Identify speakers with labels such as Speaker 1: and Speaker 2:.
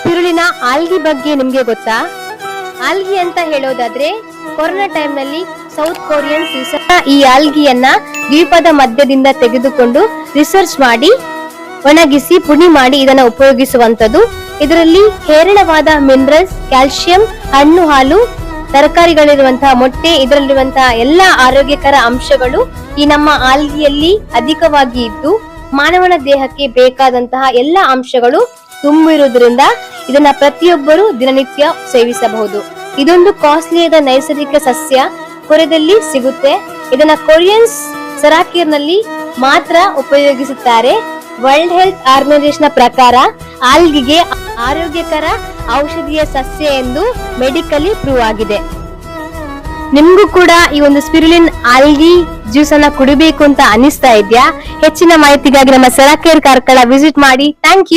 Speaker 1: ಸ್ಪಿರುಲಿನ ಆಲ್ಗಿ ಬಗ್ಗೆ ನಿಮ್ಗೆ ಗೊತ್ತಾ? ಆಲ್ಗಿ ಅಂತ ಹೇಳೋದಾದ್ರೆ, ಕೊರೋನಾ ಟೈಮ್ನಲ್ಲಿ ಸೌತ್ ಕೊರಿಯನ್ ಈ ಆಲ್ಗಿಯನ್ನ ದ್ವೀಪದ ಮಧ್ಯದಿಂದ ತೆಗೆದುಕೊಂಡು ರಿಸರ್ಚ್ ಮಾಡಿ, ಒಣಗಿಸಿ, ಪುಡಿ ಮಾಡಿ ಇದನ್ನ ಉಪಯೋಗಿಸುವಂತದ್ದು ಇದರಲ್ಲಿ ಹೇರಳವಾದ ಮಿನರಲ್ಸ್ ಕ್ಯಾಲ್ಸಿಯಂ ಹಣ್ಣು ಹಾಲು ತರಕಾರಿಗಳಿರುವಂತಹ ಮೊಟ್ಟೆ ಇದರಲ್ಲಿರುವಂತಹ ಎಲ್ಲಾ ಆರೋಗ್ಯಕರ ಅಂಶಗಳು ಈ ನಮ್ಮ ಆಲ್ಗಿಯಲ್ಲಿ ಅಧಿಕವಾಗಿ ಇದ್ದು, ಮಾನವನ ದೇಹಕ್ಕೆ ಬೇಕಾದಂತಹ ಎಲ್ಲಾ ಅಂಶಗಳು ತುಂಬಿರುವುದರಿಂದ ಇದನ್ನ ಪ್ರತಿಯೊಬ್ಬರು ದಿನನಿತ್ಯ ಸೇವಿಸಬಹುದು. ಇದೊಂದು ಕಾಸ್ಟ್ಲಿಯಾದ ನೈಸರ್ಗಿಕ ಸಸ್ಯ. ಕೊರೆದಲ್ಲಿ ಸಿಗುತ್ತೆ. ಇದನ್ನ ಕೊರಿಯನ್ಸ್ ಸರಾಕೀರ್ನಲ್ಲಿ ಮಾತ್ರ ಉಪಯೋಗಿಸುತ್ತಾರೆ. ವರ್ಲ್ಡ್ ಹೆಲ್ತ್ ಆರ್ಗನೈಸೇಷನ್ ಪ್ರಕಾರ ಆಲ್ಗಿಗೆ ಆರೋಗ್ಯಕರ ಔಷಧೀಯ ಸಸ್ಯ ಎಂದು ಮೆಡಿಕಲಿ ಪ್ರೂವ್ ಆಗಿದೆ. ನಿಮ್ಗೂ ಕೂಡ ಈ ಒಂದು ಸ್ಪಿರುಲಿನ್ ಆಲ್ಗಿ ಜ್ಯೂಸ್ ಅನ್ನ ಕುಡಿಬೇಕು ಅಂತ ಅನಿಸ್ತಾ ಇದ್ಯಾ? ಹೆಚ್ಚಿನ ಮಾಹಿತಿಗಾಗಿ ನಮ್ಮ ಸರಾಕೇರ್ ಕಾರ್ಕಳ ವಿಸಿಟ್ ಮಾಡಿ. Thank you.